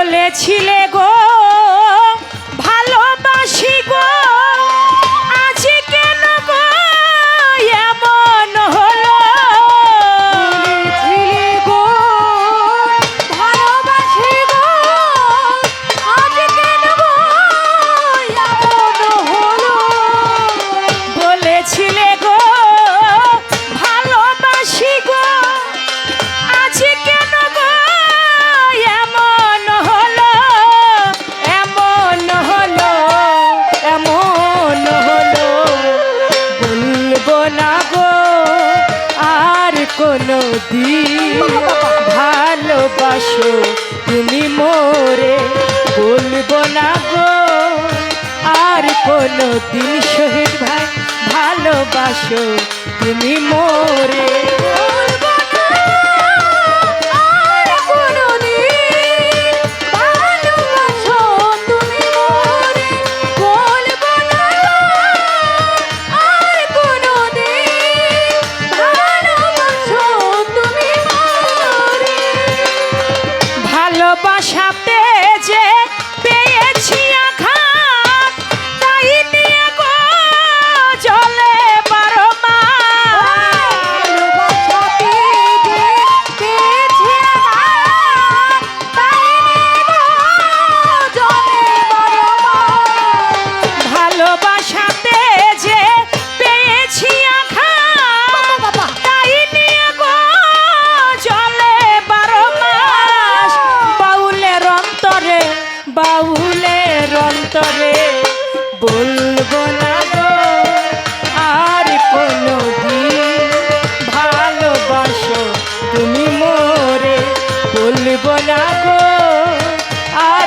বলেছিলে গো ভালোবাসো তুমি মোরে বলব না গো। আর কোনো দিন শহীদ ভাই ভালোবাসো তুমি মোরে।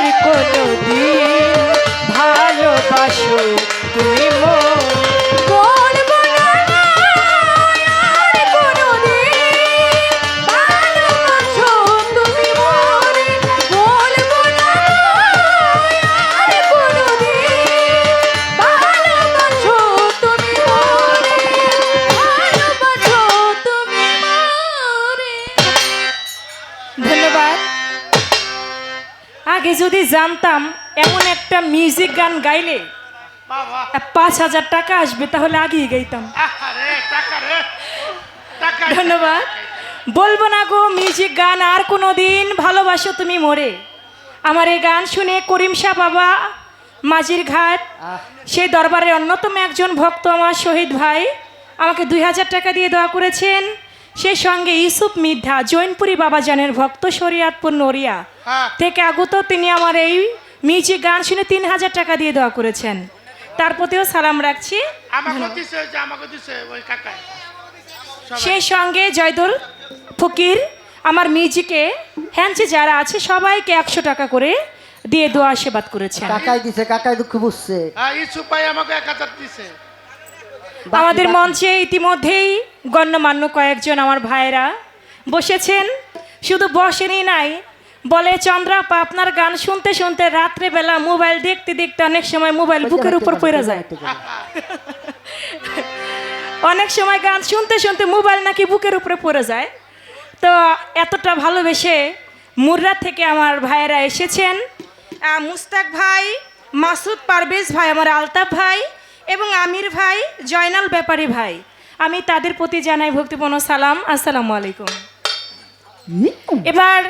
আর আগে যদি জানতাম এমন একটা মিউজিক গান গাইলে পাঁচ হাজার টাকা আসবে তাহলে আগেই গাইতাম। ধন্যবাদ। বলব না গো মিউজিক গান আর কোনো দিন ভালোবাসো তুমি মোরে। আমার এই গান শুনে করিম শাহ বাবা মাঝির ঘাট সেই দরবারের অন্যতম একজন ভক্ত আমার শহীদ ভাই আমাকে দুই হাজার টাকা দিয়ে দেওয়া করেছেন। সেই সঙ্গে ইউসুফ মিদ্ধা জৈনপুরি বাবাজানের ভক্ত শরিয়াতপুর নড়িয়া হ্যাঁ। থেকে আগত তিনি আমার এই মিউজিক গান শুনে তিন হাজার টাকা দিয়ে দেওয়া করেছেন। তার প্রতিও সালাম রাখছি। সেই সঙ্গে জয়দুল ফকির আমার মিউজিকে হ্যান্সে যারা আছে সবাইকে একশো টাকা করে দিয়ে দোয়া আশীর্বাদ করেছেন। কাকাই দিছে কাকাই দুঃখ বুঝছে। হ্যাঁ ইসুফ ভাই আমাকে এক হাজার দিছে। আমাদের মঞ্চে ইতিমধ্যেই গণ্যমান্য কয়েকজন আমার ভাইরা বসেছেন। শুধু বসেনি নাই বলে চন্দ্রাপা আপনার গান শুনতে শুনতে রাত্রেবেলা মোবাইল দেখতে দেখতে অনেক সময় মোবাইল বুকের উপর পড়ে যায়। অনেক সময় গান শুনতে শুনতে মোবাইল নাকি বুকের উপরে পড়ে যায়। তো এতটা ভালোবেসে মুর্রা থেকে আমার ভাইয়েরা এসেছেন। মুস্তাক ভাই মাসুদ পারভেজ ভাই আমার আলতাফ ভাই এবং আমির ভাই জয়নাল ব্যাপারী ভাই আমি তাদের প্রতি জানাই ভক্তিপূর্ণ সালাম। আসসালামু আলাইকুম। এবার